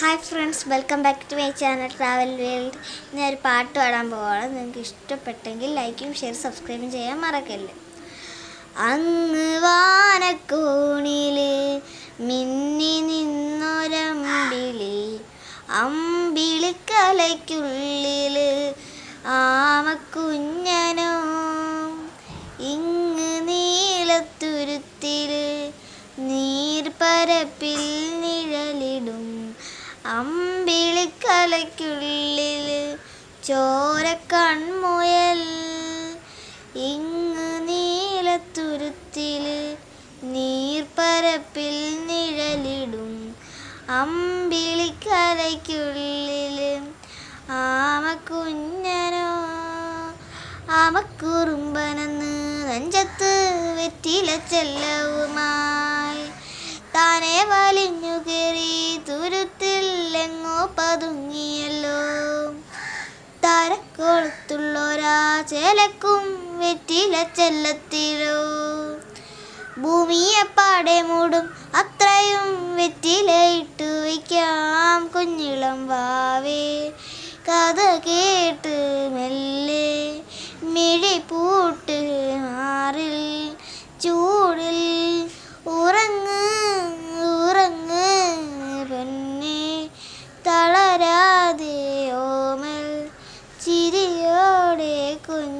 Hi friends welcome back to my channel travel world ഞാൻ ഒരു പാട്ട് പാടാൻ പോവാണ്. നിങ്ങൾക്ക് ഇഷ്ടപ്പെട്ടെങ്കിൽ ലൈക്കും ഷെയർ സബ്സ്ക്രൈബും ചെയ്യാൻ മറക്കല്ലേ. അങ്ങ് വാനക്കോണിൽ മിന്നി നിന്നൊരമ്പിളി അമ്പിളിക്കലയ്ക്കുള്ളിൽ ആമക്കുഞ്ഞനോ ഇങ്ങ് നീലത്തുരുത്തിൽ നീർപ്പരപ്പിൽ നിഴലിടും അമ്പിളിക്കലയ്ക്കുള്ളിൽ ചോരക്കൺമുയൽ ഇങ്ങ് നീലത്തുരുത്തിൽ നീർപ്പരപ്പിൽ നിഴലിടും. അമ്പിളിക്കലയ്ക്കുള്ളിൽ ആമക്കുഞ്ഞനോ. ആമക്കുറുമ്പനെന്ന് നെഞ്ചത്ത് വെറ്റില ചെല്ലവുമായി താനേ വലിഞ്ഞു പുറത്തുള്ളൊരാ ചേലക്കും വെറ്റില ചെല്ലത്തിലോ. ഭൂമിയെപ്പാടെ മൂടും അത്രയും വെറ്റിലയിട്ടു വയ്ക്കാം കുഞ്ഞിളം വാവേ. കഥ കേട്ട് മെല്ലെ മിഴി പൂട്ട് മാറിൽ ചൂ くん